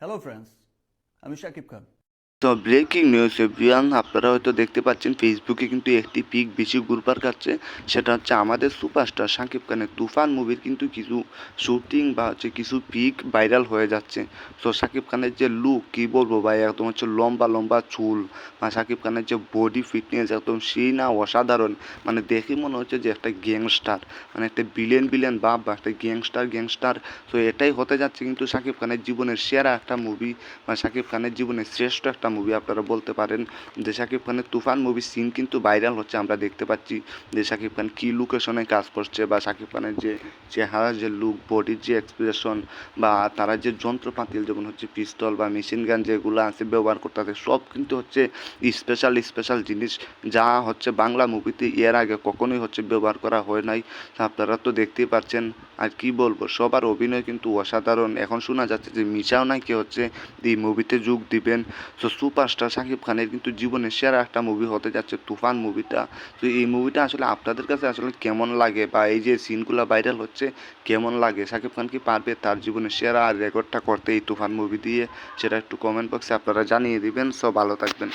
Hello friends আমি শাকিব খান তো breaking news, everyone, আপনারা হয়তো দেখতে পাচ্ছেন ফেসবুকে কিন্তু একটি পিক বেশি ঘুরপার খাচ্ছে সেটা হচ্ছে আমাদের সুপারস্টার শাকিব খানের তুফান মুভির কিন্তু কিছু শুটিং বা হচ্ছে কিছু পিক ভাইরাল হয়ে যাচ্ছে। তো শাকিব খানের যে লুক কী বলব ভাই, একদম হচ্ছে লম্বা লম্বা চুল, বা শাকিব খানের যে বডি ফিটনেস একদম সেই না অসাধারণ মানে দেখে মনে হচ্ছে যে একটা গ্যাংস্টার মানে একটা বিলিয়ন বিলিয়ন বাপ, বা একটা গ্যাংস্টার গ্যাংস্টার তো এটাই হতে যাচ্ছে কিন্তু শাকিব খানের জীবনের সেরা একটা মুভি বা শাকিব খানের জীবনের শ্রেষ্ঠ একটা মুভি আপনারা বলতে পারেন। যে শাকিব খানের তুফান মুভি সিন কিন্তু ভাইরাল হচ্ছে, আমরা দেখতে পাচ্ছি যে শাকিব খান কী লোকেশনে কাজ করছে বা শাকিব খানের যে চেহারা যে লুক বডির যে এক্সপ্রেশন বা তারা যে যন্ত্রপাতি যেমন হচ্ছে পিস্তল বা মেশিন গান যেগুলো আছে ব্যবহার করতে আছে, সব কিন্তু হচ্ছে স্পেশাল স্পেশাল জিনিস। যা হচ্ছে বাংলা মুভিতে এর আগে কখনোই হচ্ছে ব্যবহার করা হয় নাই। আপনারা তো দেখতেই পাচ্ছেন। আর কি বলব, সবার অভিনয় কিন্তু অসাধারণ। এখন শোনা যাচ্ছে যে মিশাও নাকি হচ্ছে এই মুভিতে যোগ দিবেন। তো সুপারস্টার শাকিব খানের কিন্তু জীবনের সেরা একটা মুভি হতে যাচ্ছে তুফান মুভিটা তো এই মুভিটা আসলে আপনাদের কাছে আসলে কেমন লাগে বা এই যে সিনগুলো ভাইরাল হচ্ছে, কেমন লাগে? শাকিব খান কি পারবে তার জীবনের সেরা রেকর্ডটা করতে এই তুফান মুভি দিয়ে? সেটা একটু কমেন্ট বক্সে আপনারা জানিয়ে দিবেন। সব ভালো থাকবেন।